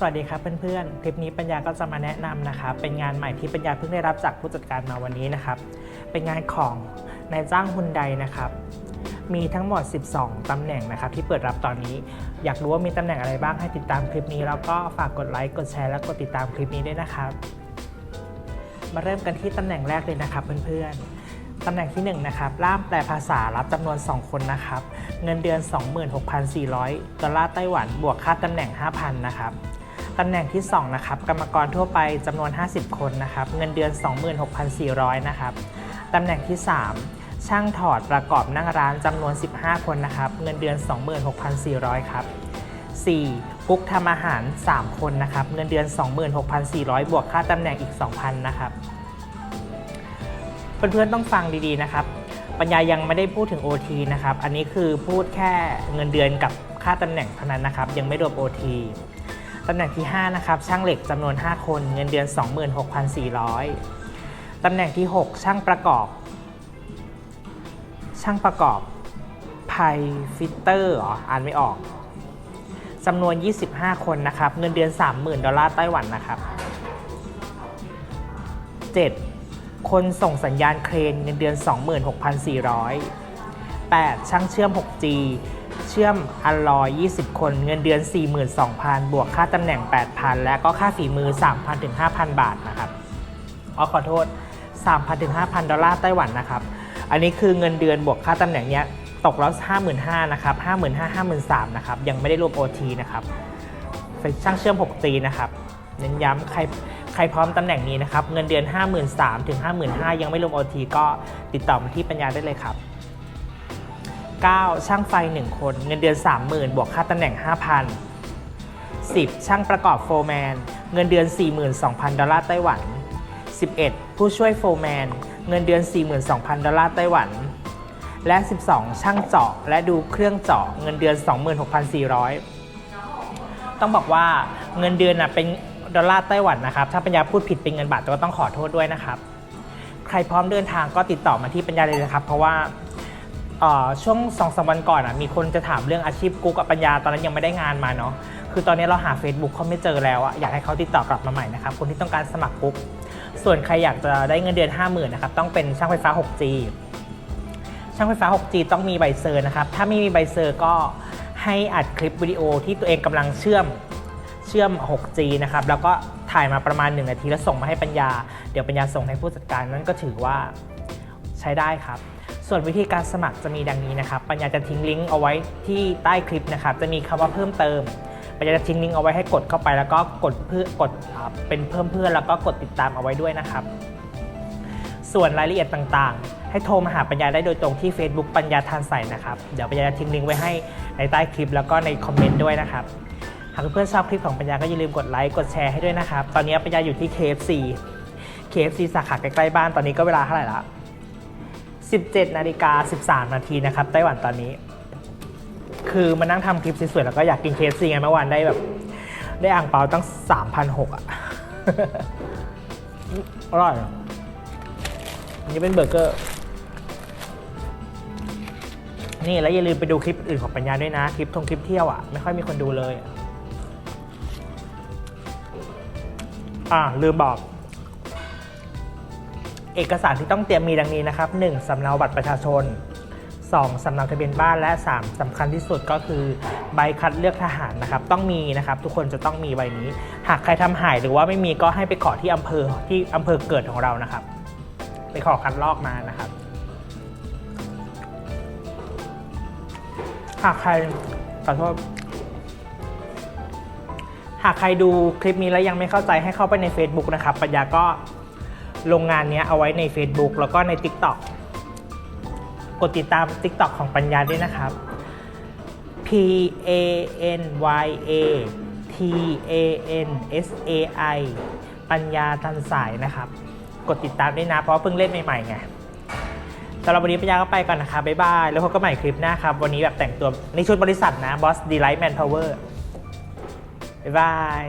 สวัสดีครับเพื่อนๆ คลิปนี้ปัญญาก็จะมาแนะนำนะครับ เป็นงานใหม่ที่ปัญญาเพิ่งได้รับจากผู้จัดการมาวันนี้นะครับ เป็นงานของนายจ้างฮุนไดนะครับ มีทั้งหมด 12 ตำแหน่งนะครับ ที่เปิดรับตอนนี้ อยากรู้ว่ามีตำแหน่งอะไรบ้างให้ติดตามคลิปนี้ แล้วก็ฝากกดไลค์ กดแชร์และกดติดตามคลิปนี้ด้วยนะครับ มาเริ่มกันที่ตำแหน่งแรกเลยนะครับเพื่อนๆตำแหน่งที่1นนะครับ ล่ามแปลภาษารับจำนวน 2 คนนะครับ เงินเดือน 26,400 ดอลลาร์ไต้หวัน บวกค่าตำแหน่ง 5,000 นะครับ ตำแหน่งที่ 2 นะครับ กรรมกรทั่วไปจำนวน 50 คนนะครับ เงินเดือน 26,400 นะครับ ตำแหน่งที่ 3 ช่างถอดประกอบนั่งร้านจำนวน 15 คนนะครับ เงินเดือน 26,400 ครับ 4. กุ๊กทำอาหาร 3 คนนะครับ เงินเดือน 26,400 บวกค่าตำแหน่งอีก 2,000 นะครับ เพื่อนๆต้องฟังดีๆนะครับ ปัญญายังไม่ได้พูดถึง OT นะครับ อันนี้คือพูดแค่เงินเดือนกับค่าตำแหน่งเท่านั้นนะครับ ยังไม่รวม OT ตำแหน่งที่ 5 นะครับ ช่างเหล็กจำนวน 5 คน เงินเดือน 26,400 ตำแหน่งที่ 6 ช่างประกอบ ช่างประกอบไพฟิเตอร์อ่านไม่ออกจำนวน 25 คนนะครับ เงินเดือน 30,000 ดอลลาร์ไต้หวันนะครับ 7. คนส่งสัญญาณเครนเงินเดือน 26,400 8. ช่างเชื่อม 6G เชื่อมอัลลอย 20 คน เงินเดือน 42,000 บวกค่าตำแหน่ง 8,000 และก็ค่าฝีมือ 3,000 ถึง 5,000 บาทนะครับอ๋อขอโทษ 3,000 ถึง 5,000 ดอลลาร์ไต้หวันนะครับ อันนี้คือเงินเดือนบวกค่าตำแหน่งเนี้ยตกแล้ว 55,000นะครับ55,000 53,000นะครับ ยังไม่ได้รวม OT นะครับช่างเชื่อม6ตีนะครับเน้นย้ำใครใครพร้อมตำแหน่งนี้นะครับ เงินเดือน 53,000 ถึง 55,000 ยังไม่รวม OT ก็ติดต่อมาที่ปัญญาได้เลยครับ 9. ช่างไฟ 1 คน เงินเดือน 30,000 บวกค่าตำแหน่ง 5,000 10. ช่างประกอบโฟร์แมน เงินเดือน 42,000 ดอลลาร์ไต้หวัน 11. ผู้ช่วยโฟร์แมน เงินเดือน 42,000 ดอลลาร์ไต้หวัน และ 12 ช่างเจาะและดูเครื่องเจาะเงินเดือน 26,400 ต้องบอกว่าเงินเดือนนะเป็นดอลลาร์ไต้หวันนะครับ ถ้าปัญญาพูดผิดเป็นเงินบาทก็ต้องขอโทษด้วยนะครับ ใครพร้อมเดินทางก็ติดต่อมาที่ปัญญาเลยนะครับ เพราะว่า ช่วงสองสามวันก่อนอะมีคนจะถามเรื่องอาชีพกุ๊กกับปัญญาตอนนั้นยังไม่ได้งานมาเนาะคือตอนนี้เราหา Facebook เขาไม่เจอแล้วอะอยากให้เขาติดต่อกลับมาใหม่นะครับคนที่ต้องการสมัครกุ๊กส่วนใครอยากจะได้เงินเดือน 50,000นะครับต้องเป็นช่างไฟฟ้า 6G ช่างไฟฟ้า 6G ต้องมีใบเซอร์นะครับถ้าไม่มีใบเซอร์ก็ให้อัดคลิปวิดีโอที่ตัวเองกำลังเชื่อมเชื่อม 6G นะครับแล้วก็ถ่ายมาประมาณ 1 นาทีแล้วส่งมาให้ปัญญา เดี๋ยวปัญญาส่งให้ผู้จัดการนั่นก็ถือว่าใช้ได้ครับ ส่วนวิธีการสมัครจะมีดังนี้นะครับ ปัญญาจะทิ้งลิงก์เอาไว้ที่ใต้คลิปนะครับ จะมีคำว่าเพิ่มเติม ปัญญาจะทิ้งลิงก์เอาไว้ให้กดเข้าไปแล้วก็กดเพื่อกดเป็นเพิ่มเพื่อนแล้วก็กดติดตามเอาไว้ด้วยนะครับ ส่วนรายละเอียดต่างๆ ให้โทรมาหาปัญญาได้โดยตรงที่ Facebook ปัญญาทานใสนะครับ เดี๋ยวปัญญาจะทิ้งลิงก์ไว้ให้ในใต้คลิปแล้วก็ในคอมเมนต์ด้วยนะครับ หากเพื่อนๆชอบคลิปของปัญญาก็อย่าลืมกดไลค์กดแชร์ให้ด้วยนะครับ ตอนนี้ปัญญาอยู่ที่ KFC KFC สาขาใกล้ๆบ้านตอนนี้ก็เวลาเท่าไหร่ละ 17นาฬิกา13 นาทีนะครับไต้หวันตอนนี้ คือมานั่งทำคลิปสวยๆแล้วก็อยากกิน KFC ไงเมื่อวานได้แบบ ได้อ่างเปาตั้ง 3,600อะอร่อยอันนี้เป็นเบอร์เกอร์ นี่แล้วอย่าลืมไปดูคลิปอื่นของปัญญาด้วยนะ คลิปท่องคลิปเที่ยวอะ ไม่ค่อยมีคนดูเลย อ่าลืมบอก เอกสารที่ต้องเตรียมมีดังนี้นะครับ 1. สำเนาบัตรประชาชน 2. สำเนาทะเบียนบ้านและ 3. สำคัญที่สุดก็คือใบคัดเลือกทหารนะครับ ต้องมีนะครับ ทุกคนจะต้องมีใบนี้ หากใครทำหายหรือว่าไม่มีก็ให้ไปขอที่อำเภอที่อำเภอเกิดของเรานะครับ ไปขอคัดลอกมานะครับ หากใครขอโทษหากใครดูคลิปนี้แล้วยังไม่เข้าใจให้เข้าไปใน Facebook นะครับ ปัญญาก็ ลงงานนี้เอาไว้ใน Facebook แล้วก็ใน TikTok กดติดตาม TikTok ของปัญญาด้วยนะครับ P A N Y A T A N S A I ปัญญาทันสายนะครับ กดติดตามด้วยนะ เพราะเพิ่งเล่นใหม่ๆไงสำหรับวันนี้ปัญญาก็ไปก่อนนะครับ บ๊ายบาย แล้วพบกันใหม่คลิปหน้าครับ วันนี้แบบแต่งตัวในชุดบริษัทนะ Boss Delight Manpower บ๊ายบาย